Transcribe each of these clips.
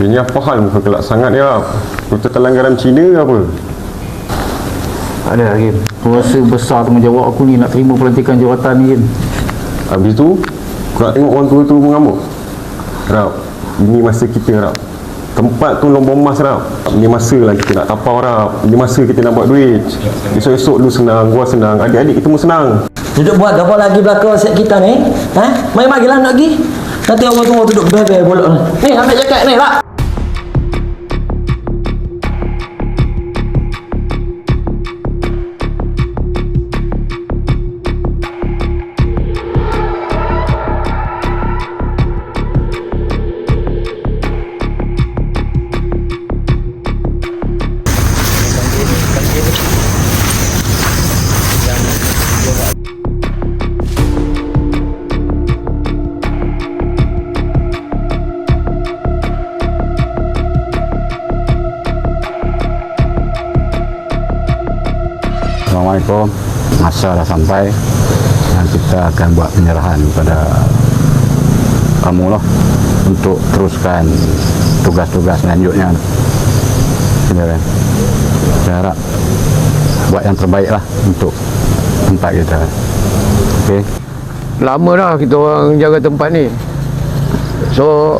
Ini apa hal muka gelap sangat ni Rap? Kau tertelan garam Cina ke apa? Ada Hakim Aku rasa besar tanggungjawab aku ni Nak terima pelantikan jawatan ni Hakim Habis tu Kau nak tengok orang tua tu mengamuk Rap Ini masa kita Rap Tempat tu lombong emas Rap Ini masa lah kita nak tapau Rap Ini masa kita nak buat duit Esok-esok lu senang Gua senang Adik-adik kita pun senang Duduk buat apa lagi belakang set kita ni? Ha? Mai-mai lah nak pergi. Nanti orang tunggu duduk bebel bolok ni. Ni ambil jaket ni, Pak. Assalamualaikum Masa dah sampai Dan kita akan buat penyerahan kepada kamu lah Untuk teruskan tugas-tugas selanjutnya. Saya harap Buat yang terbaik lah Untuk tempat kita. Okey? Lama dah kita orang jaga tempat ni. So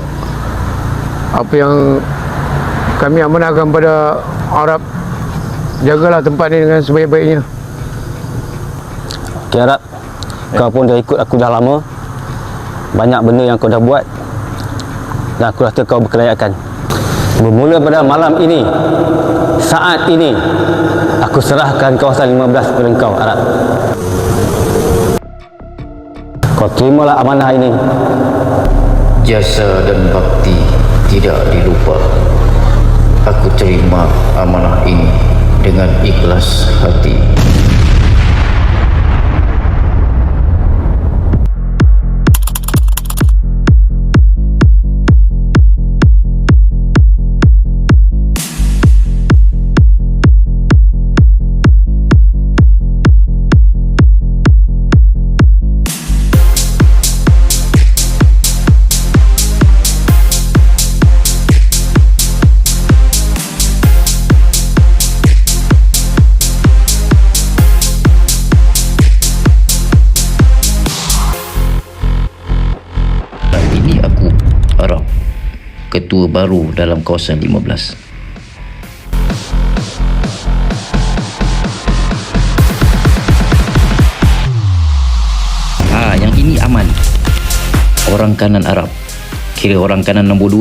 apa yang kami amanahkan pada Arab jagalah tempat ni dengan sebaik-baiknya Okay Arab. Kau pun dah ikut aku dah lama. Banyak benda yang kau dah buat Dan aku rasa kau berkelayakan. Bermula pada malam ini Saat ini Aku serahkan kawasan 15 kepada kau Arab. Kau terimalah amanah ini. Jasa dan bakti tidak dilupa. Aku terima amanah ini dengan ikhlas hati. ketua baru dalam kawasan 15. Ah, ha, yang ini aman. Orang kanan Arab. Kira orang kanan nombor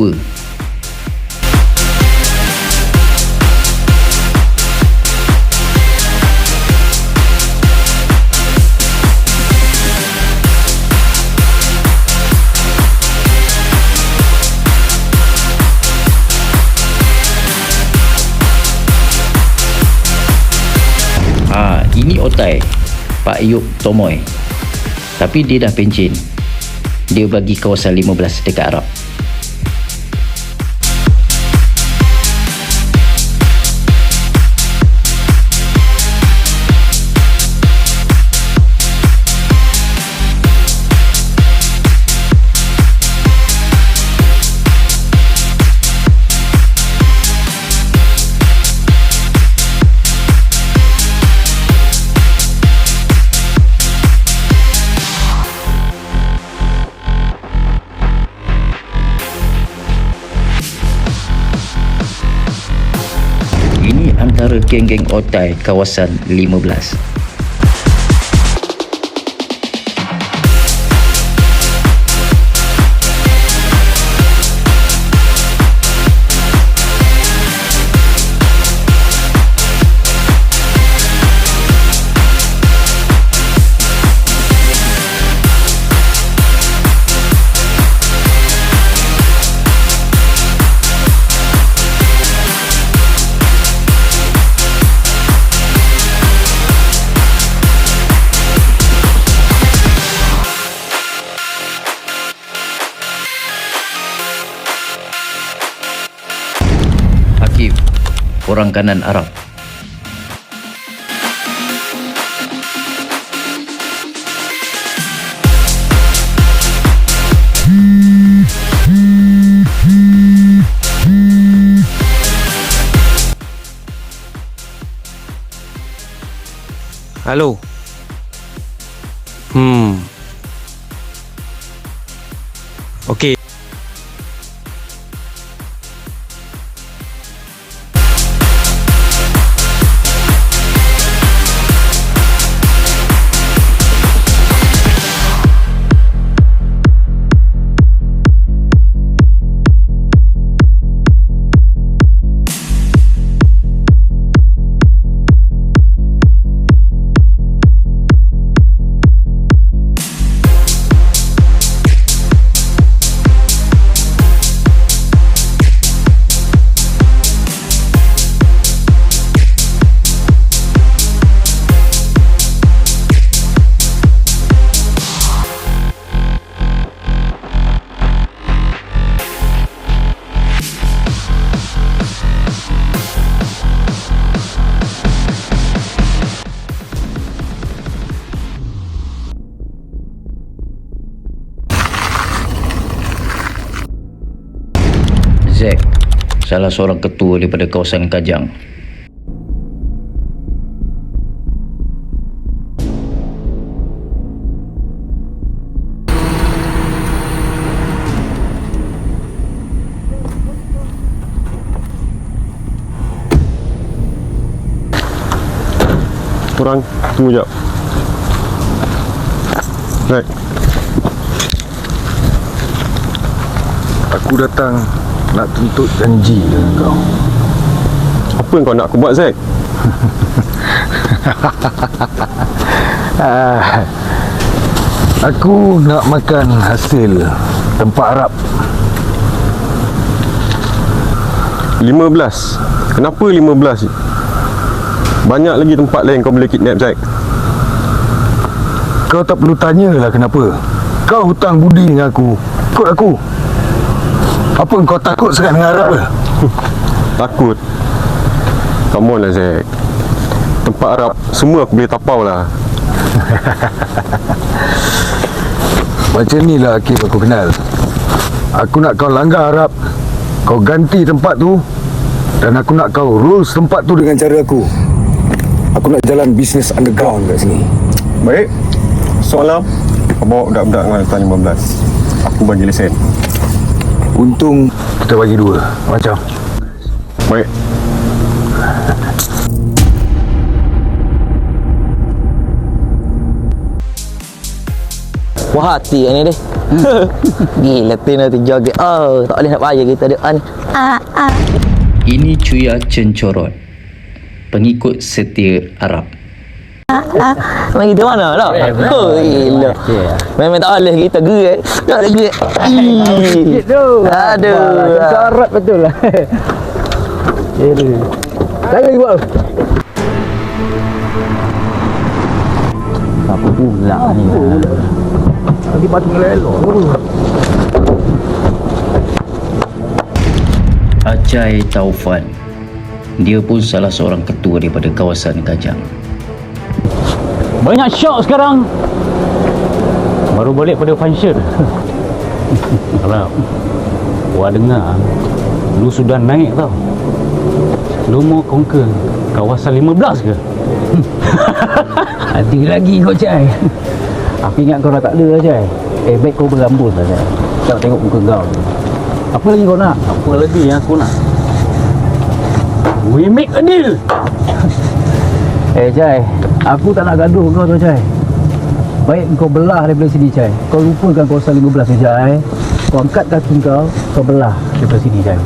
ni otai Pak Yuk Tomoy. Tapi dia dah pencin. Dia bagi kawasan 15 dekat Arab. Geng-geng Otai kawasan 15. Hakim, orang kanan Arab. Hello. Hmm. Okay. Salah seorang ketua daripada kawasan Kajang. Korang tunggu jap. Right. Aku datang nak tuntut janji dengan kau. Apa yang kau nak aku buat, Zack? Ah, aku nak makan hasil tempat Arab. 15. Kenapa 15? Banyak lagi tempat lain kau boleh kidnap, Zack. Kau tak perlu tanyalah kenapa. Kau hutang budi dengan aku. Ikut aku. Apa kau takut sangat dengan Arab ke? Takut. Come on lah, Zack. Tempat Arab, semua aku boleh tapau lah. Macam ni lah Akif aku kenal. Aku nak kau langgar Arab. Kau ganti tempat tu. Dan aku nak kau rules tempat tu dengan cara aku. Aku nak jalan bisnes underground kat sini. Baik. Soalan, kau bawa budak-budak dengan letak 15. Aku bagi lesen. Untung kita bagi dua. Macam. Baik. Wah hati yang ni deh. Gila Tina tu joget. Oh, tak boleh nak bayar kita dia ni. Ini Cuya Cencorot, pengikut setia Arab. Memang kita mana lah. Oh, gila. Memang tak boleh kita gerak. Tak boleh gerak. Aduh. Arab betul lah. Lagi lagi buat. Apa pula ni? Lagi batu ngelelok. Ajai Taufan. Dia pun salah seorang ketua daripada kawasan Kajang. Banyak syok sekarang. Baru balik pada function. Kalau Gua dengar Lu sudah naik tau Lu mau conquer Kawasan 15 ke? Ada lagi kau cai. Aku ingat kau dah tak ada lah Jai Eh baik kau berambut lah Jai Tak tengok muka kau Apa lagi kau nak? Apa lagi yang aku nak? We make a deal Eh Jai Aku tak nak gaduh kau tu Jai Baik kau belah daripada sini Jai Kau lupakan kawasan 15 tu Jai Kau angkat kaki kau Kau belah daripada sini Jai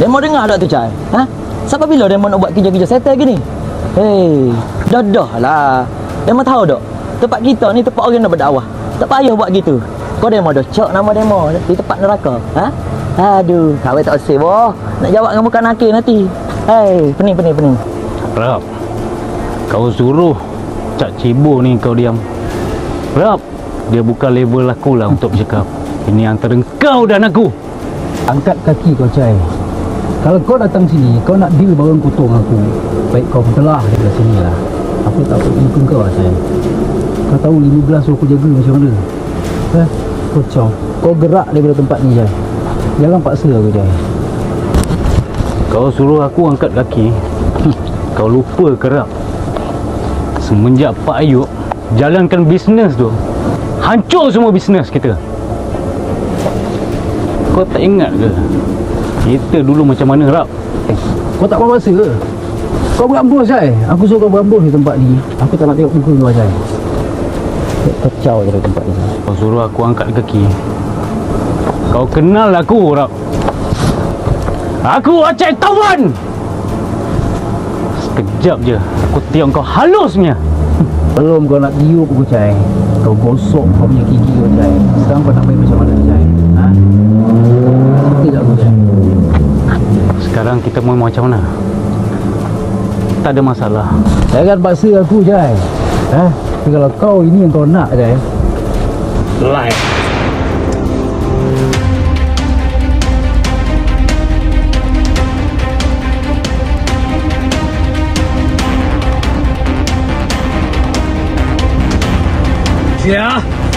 Demo dengar tak tu Cai? Ha? Sampai bila Demo nak buat kerja-kerja settle gini? Hei, dah dah lah. Demo tahu tak? Tempat kita ni tempat orang nak berdakwah. Tak payah buat gitu. Kau Demo dah cak nama Demo di tempat neraka. Ha? Aduh, kawai tak boh. Nak jawab dengan muka nakir nanti. Hei, pening pening pening. Rap Kau suruh. Cak Cibo ni kau diam. Rap. Dia bukan level aku lah untuk bercakap. Ini antara kau dan aku. Angkat kaki kau Cai Kalau kau datang sini Kau nak deal barang kotor dengan aku Baik kau belah daripada sini lah. Aku tak apa ikut kau lah Cai Kau tahu 15 suruh aku jaga macam mana? Eh Kau cong Kau gerak daripada tempat ni Cai Jangan paksa aku Cai Kau suruh aku angkat kaki. Kau lupa kerap Semenjak Pak Ayub jalankan bisnes tu, hancur semua bisnes kita. Kau tak ingat ke? Kita dulu macam mana, Rap? Kau tak mahu rasa ke? Kau berambus Jai Aku suruh kau berambus di tempat ni Aku tak nak tengok muka kau Jai Kacau je tempat ni Kau suruh aku angkat kaki. Kau kenal aku, Rap. Aku Aceh Tawan! Sekejap je, aku tiang kau halusnya. Belum kau nak tiup aku Jai Kau gosok kau punya gigi kau Jai Sekarang kau nak main macam mana Jai Ha? Je aku Jai Sekarang kita mau macam mana? Tak ada masalah. Jangan paksa aku Jai Ha? Tapi kalau kau ini yang kau nak Jai Live. Yeah.